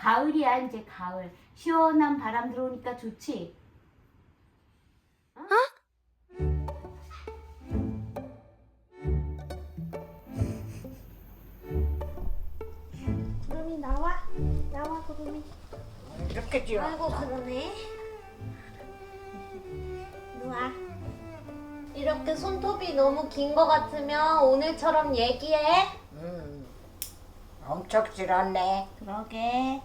가을이야 이제 가을. 시원한 바람 들어오니까 좋지. 구름이 나와 나와 구름이 이렇게 지어. 아이고 그러네 누아 이렇게 손톱이 너무 긴거 같으면 오늘처럼 얘기해 음, 엄청 길었네. 그러게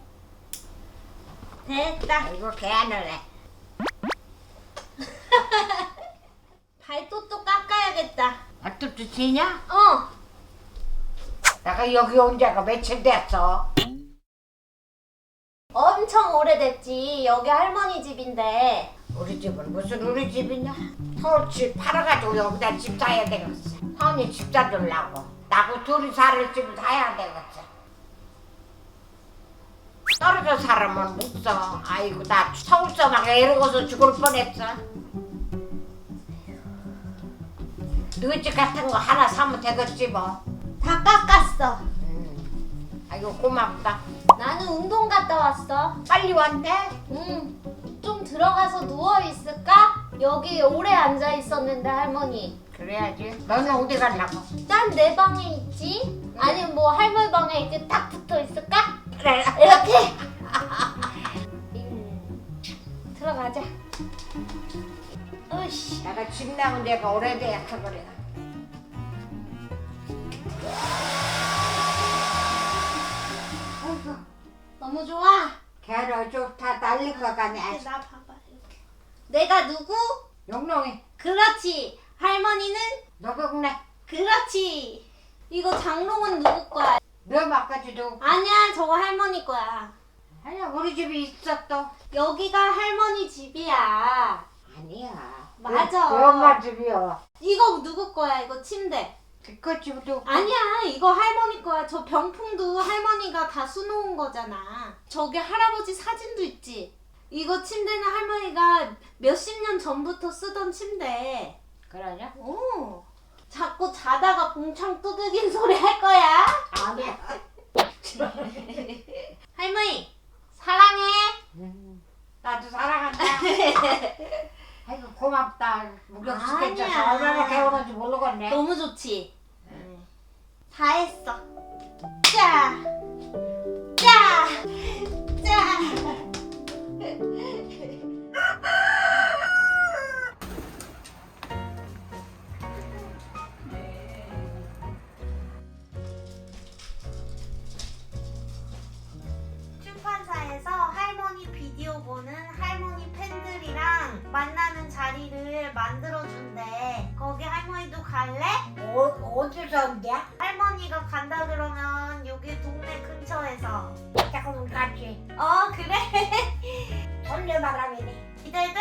됐다 이거 개안을 해. 발톱도 깎아야겠다 아직도 지냐? 어 내가 여기 온 지가 며칠 됐어. 엄청 오래됐지 여기 할머니 집인데 우리 집은 무슨 우리 집이냐? 서울집 팔아가지고 여기다 집 사야 되겠어. 서울이 집 사주려고. 나고 둘이 살을 집 사야 되겠어. 떨어져 살으면 못 써. 아이고 나 서울서 막 애로워서 죽을 뻔했어. 너희 집 같은 거 하나 사면 되겠지 뭐. 다 깎았어 음. 아이고 고맙다. 나는 운동 갔다 왔어 빨리 왔네. 응 좀 들어가서 누워 있을까? 여기 오래 앉아 있었는데 할머니 그래야지. 너는 어디 가려고? 난 내 방에 있지? 아니면 뭐 할머니 방에 이렇게 딱 붙어 있을까? 그래. 내가 집 나온 데가 오래돼서 그래. 아이고 너무 좋아 걔를 좋다 날릴 것 같네. 나 봐봐 이렇게 내가 누구? 용룡이 그렇지 할머니는 너그네. 그렇지 이거 장롱은 누구 거야? 너 막까지도 아니야 저거 할머니 거야 아니야 우리 집에 있어 또. 여기가 할머니 집이야 아니야. 맞아. 그 엄마 집이야. 이거 누구 거야? 이거 침대. 그 집도 아니야. 이거 할머니 거야. 저 병풍도 할머니가 다 수놓은 거잖아. 저기 할아버지 사진도 있지. 이거 침대는 할머니가 몇십 년 전부터 쓰던 침대. 그러냐? 오 자꾸 자다가 봉창 두들긴 소리 할 거야. 아니야. 할머니 사랑해. 음, 나도 사랑한다. 아이고 고맙다. 아니야. 얼마나 개운한지 모르겠네. 너무 좋지 다 했어 자 자, 갈래? 어, 어디서 온대? 할머니가 간다 그러면 여기 동네 근처에서. 조금 같이. 어, 그래? 설레 바람이네. 기대돼?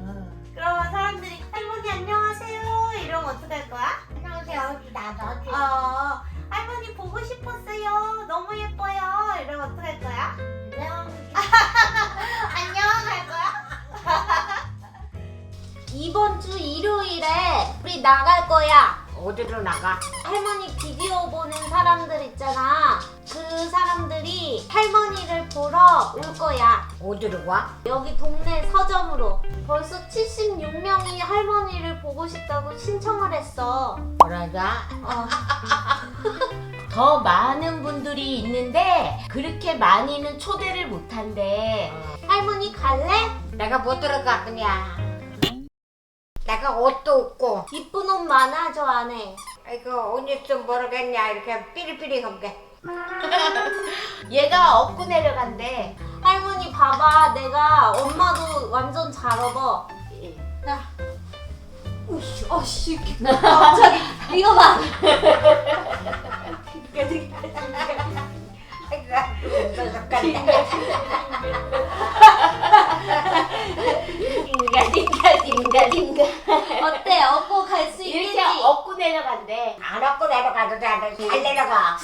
어. 그러면 사람들이 할머니 안녕하세요. 이러면 어떡할 거야? 안녕하세요. 나도. 어, 할머니 보고 싶었어요. 너무 예뻐요. 이러면 어떡할 거야? 안녕. 안녕 할 거야? 이번 주 일요일에 우리 나갈 거야. 어디로 나가? 할머니 비디오 보는 사람들 있잖아. 그 사람들이 할머니를 보러 올 거야. 어디로 가? 여기 동네 서점으로. 벌써 76명이 할머니를 보고 싶다고 신청을 했어. 그러자. 어. 더 많은 분들이 있는데 그렇게 많이는 초대를 못한대. 할머니 갈래? 내가 못 들어가 그냥. 옷도 없고. 이쁜 옷 많아 저 안에. 아이고 옷 있으면 모르겠냐 이렇게 삐리삐리한 게. 얘가 업고 내려간대. 할머니 봐봐 내가 엄마도 완전 잘 업어. 나. 우씨, 어씨, 갑자기 이거 봐. 딩가 딩가 딩가 딩가. 어때? 업고 갈 수 있겠지? 이렇게 업고 내려간대. 안 얻고 내려가도 돼. 잘 내려가.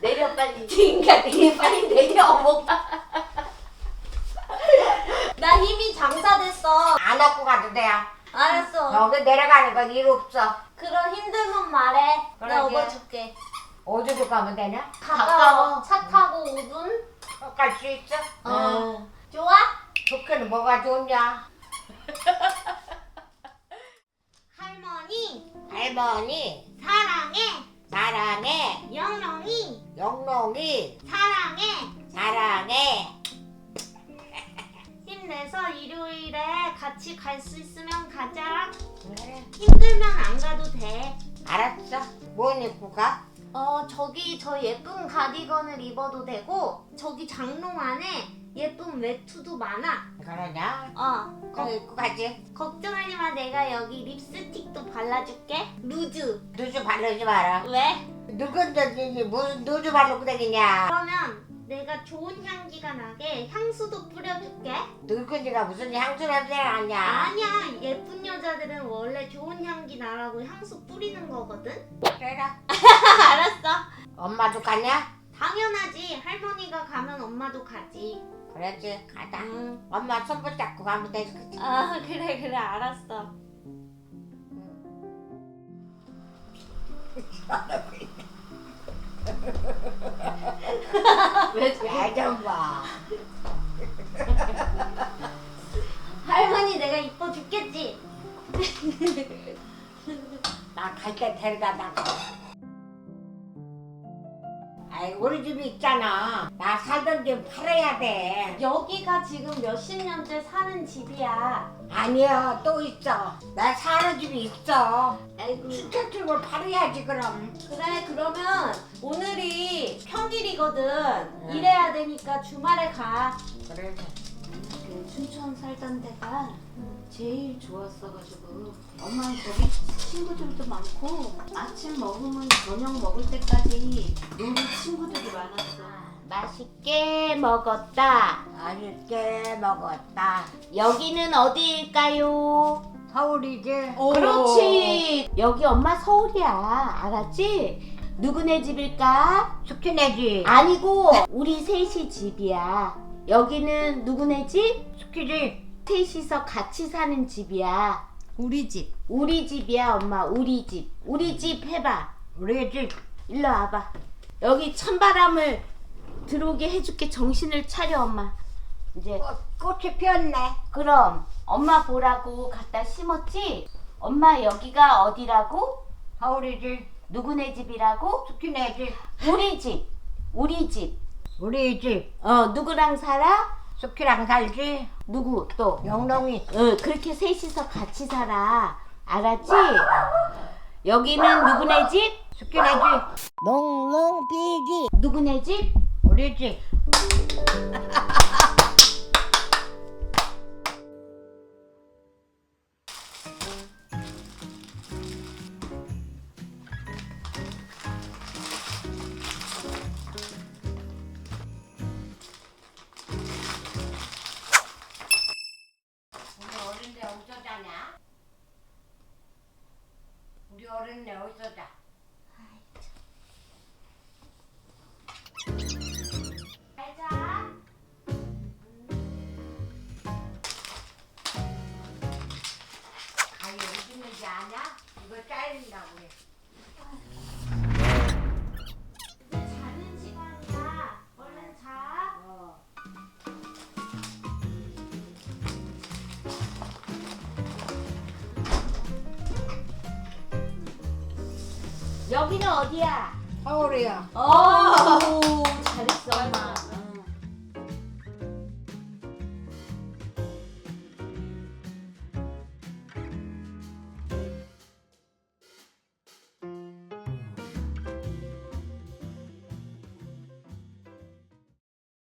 내려 빨리. 딩가 딩가 빨리 내려 어머가. 나 힘이 장사됐어. 안 얻고 가도 돼. 알았어. 여기 내려가는 건 일 없어. 그럼 힘들면 말해. 내가 그러게. 업어줄게. 어디로 가면 되냐? 가까워. 차 타고 5분? 갈 수 있어? 어. 좋아? 좋게는 뭐가 좋냐? 할머니. 사랑해. 사랑해. 영롱이. 영롱이. 사랑해. 사랑해. 힘내서 일요일에 같이 갈 수 있으면 가자 그래. 힘들면 안 가도 돼. 알았어. 뭔 입고 가? 어, 저기 저 예쁜 가디건을 입어도 되고 저기 장롱 예쁜 외투도 많아. 그러냐? 어, 거, 입고 가지 걱정하지 마. 내가 여기 립스틱도 발라줄게. 루즈. 누주 바르지 마라 왜? 누군지 무슨 누주 바르고 다니냐 그러면 내가 좋은 향기가 나게 향수도 뿌려줄게. 누군지가 무슨 향수 냄새가 나냐 아니야. 예쁜 여자들은 원래 좋은 향기 나라고 향수 뿌리는 거거든. 그래라 알았어. 엄마도 가냐? 당연하지. 할머니가 가면 엄마도 가지. 그래지 가자 응. 엄마 손 붙 잡고 가면 되지 그치? 아, 그래, 그래. 알았어. 왜 야좀 봐. 할머니 내가 이뻐 죽겠지? 나 갈 때 데려다 놔. 아이 우리 집이 있잖아. 나 살던 집 팔아야 돼. 여기가 지금 몇십 년째 사는 집이야. 아니야 또 있어. 나 사는 집이 있어. 아이고. 주택집을 팔아야지 그럼. 그래 그러면 오늘이 평일이거든. 응. 일해야 되니까 주말에 가. 그래. 그 춘천 살던 데가 제일 좋았어가지고 엄마는 거기 친구들도 많고 아침 먹으면 저녁 먹을 때까지. 맛있게 먹었다. 맛있게 먹었다. 여기는 어디일까요? 서울이지. 그렇지. 여기 엄마 서울이야. 알았지? 누구네 집일까? 숙취내지. 아니고 우리 셋이 집이야. 여기는 누구네 집? 숙취지. 셋이서 같이 사는 집이야. 우리 집. 우리 집이야, 엄마. 우리 집. 우리 집 해봐. 우리 집. 일로 와봐. 여기 찬바람을 들어오게 해줄게. 정신을 차려, 엄마. 이제 꽃, 꽃이 피었네. 그럼 엄마 보라고 갖다 심었지? 엄마 여기가 어디라고? 서울이지. 누구네 집이라고? 숙취내지. 우리 집. 우리 집. 우리 집. 어, 누구랑 살아? 숙취랑 살지. 누구 또? 영롱이. 어, 그렇게 셋이서 같이 살아. 알았지? 여기는 누구네 집? 숙취내지. 농농비기. 누구네 집? 우리 집. 우리 어른들 어디서 자 있는지 아냐? 이거 잘린다고 해. 이제 자는 시간이야. 얼른 자. 어. 여기는 어디야? 서울이야. 어.